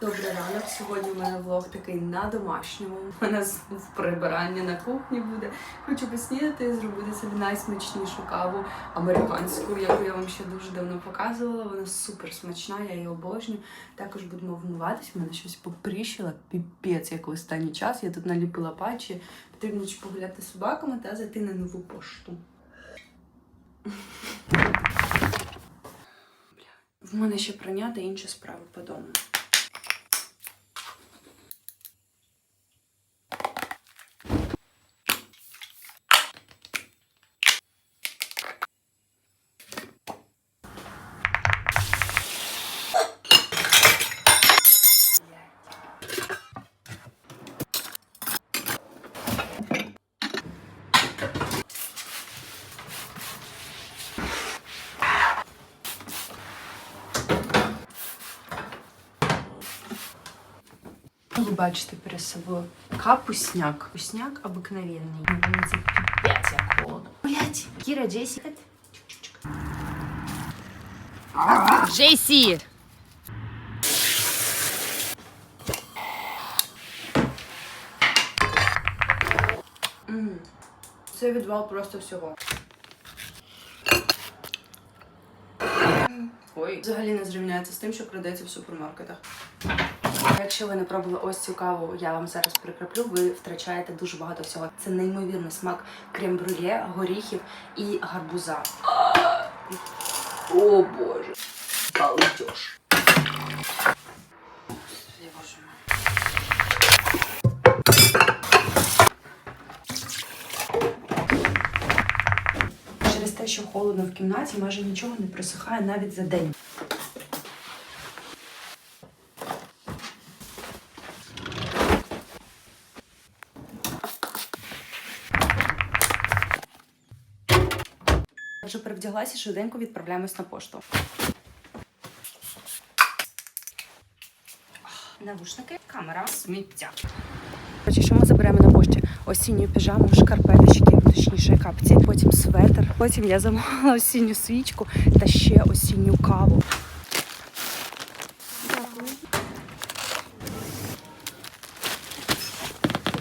Добрий ранок. Сьогодні у мене влог такий на домашньому. У мене прибирання на кухні буде. Хочу поснідати і зробити собі найсмачнішу каву американську, яку я вам ще дуже давно показувала. Вона супер смачна, я її обожнюю. Також будемо вмиватись. Мене щось попріщило, піпець, як в останній час. Я тут наліпила патчі. Потрібно чи погуляти з собаками та зайти на нову пошту. В мене ще прання та інші справи по дому. Ви бачите перед собою капусняк. Капусняк обикновенний. Це піпець як холодно. Блять, Кіра, Джесі. Джейсі! М. Це відвал просто всього. Ой, взагалі не зрівняється з тим, що продається в супермаркетах. Якщо ви не пробували ось цю каву, я вам зараз прикреплю, ви втрачаєте дуже багато всього. Це неймовірний смак крем-брюле, горіхів і гарбуза. О боже. Балдеж. Те, що холодно в кімнаті, майже нічого не просихає навіть за день. Вже перевдяглася, швиденько відправляємось на пошту. Навушники, камера, сміття. Що ми заберемо на пошті? Осінню піжаму, шкарпеточки, точніше светр. Потім я замовила осінню свічку та ще осінню каву.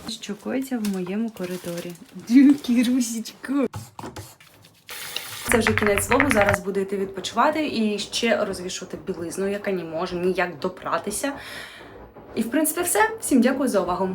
Що коїться в моєму коридорі? Дюки, Русічку. Це вже кінець влогу. Зараз буду йти відпочивати і ще розвішувати білизну, яка не може ніяк допратися. І в принципі все. Всім дякую за увагу.